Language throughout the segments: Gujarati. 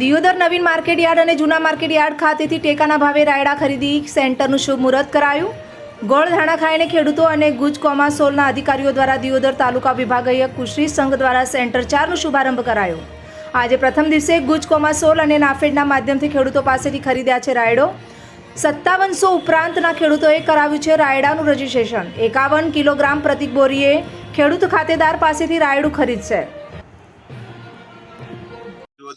દિયોદર નવીન માર્કેટ યાર્ડ અને જૂના માર્કેટ યાર્ડ ખાતેથી ટેકાના ભાવે રાયડા ખરીદી સેન્ટરનું શુભ મુહૂર્ત કરાયું. ગોળ ધાણા ખાઈને ખેડૂતો અને ગુજ કોમાસોલના અધિકારીઓ દ્વારા દિયોદર તાલુકા વિભાગીય કૃષિ સંઘ દ્વારા સેન્ટર ચારનો શુભારંભ કરાયો. આજે પ્રથમ દિવસે ગુજ કોમાસોલ અને નાફેડના માધ્યમથી ખેડૂતો પાસેથી ખરીદ્યા છે રાયડો. સત્તાવનસો ઉપરાંતના ખેડૂતોએ કરાવ્યું છે રાયડાનું રજીસ્ટ્રેશન. એકાવન કિલોગ્રામ પ્રતિક બોરીએ ખેડૂત ખાતેદાર પાસેથી રાયડું ખરીદશે.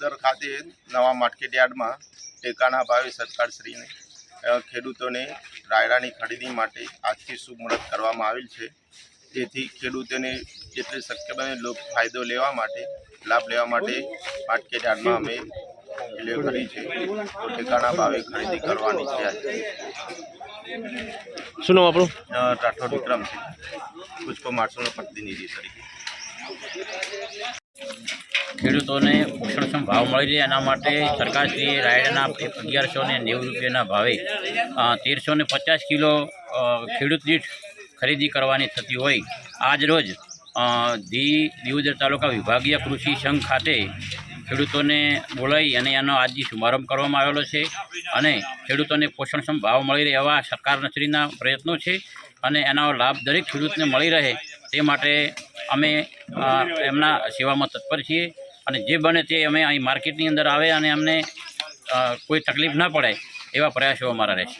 દિયોદર ખાતે નવા માર્કેટ યાર્ડમાં ટેકાના ભાવે સરકારશ્રીને ખેડૂતોને રાયડાની ખરીદી માટે આજથી શુભ મુહૂર્ત કરવામાં આવેલ છે. જેથી ખેડૂતોને જેટલી શક્ય બને લોક ફાયદો લેવા માટે લાભ લેવા માટે માર્કેટ યાર્ડમાં અમે ડિલિવરી છે તો ટેકાના ભાવે ખરીદી કરવાની છે આજે. શું નામ આપણું? રાઠોડ વિક્રમ છે પુષ્પ માણસોનો પ્રતિનિધિ તરીકે. ખેડૂતોને પોષણક્ષમ ભાવ મળી રહે એના માટે સરકારશ્રીએ રાયડના અગિયારસો ને નેવું રૂપિયાના ભાવે તેરસો ને પચાસ કિલો ખેડૂત દીઠ ખરીદી કરવાની થતી હોય. આજ રોજ અ, દી દિયોદર તાલુકા વિભાગીય કૃષિ સંઘ ખાતે ખેડૂતોને બોલાવી અને એનો આજથી શુભારંભ કરવામાં આવેલો છે અને ખેડૂતોને પોષણક્ષમ ભાવ મળી રહે એવા સરકારશ્રીના પ્રયત્નો છે અને એનો લાભ દરેક ખેડૂતને મળી રહે તે માટે અમે એમના સેવામાં તત્પર છીએ. અને જે બને તે અમે અહીં માર્કેટની અંદર આવે અને અમને કોઈ તકલીફ ના પડે એવા પ્રયાસો અમારા રહેશે.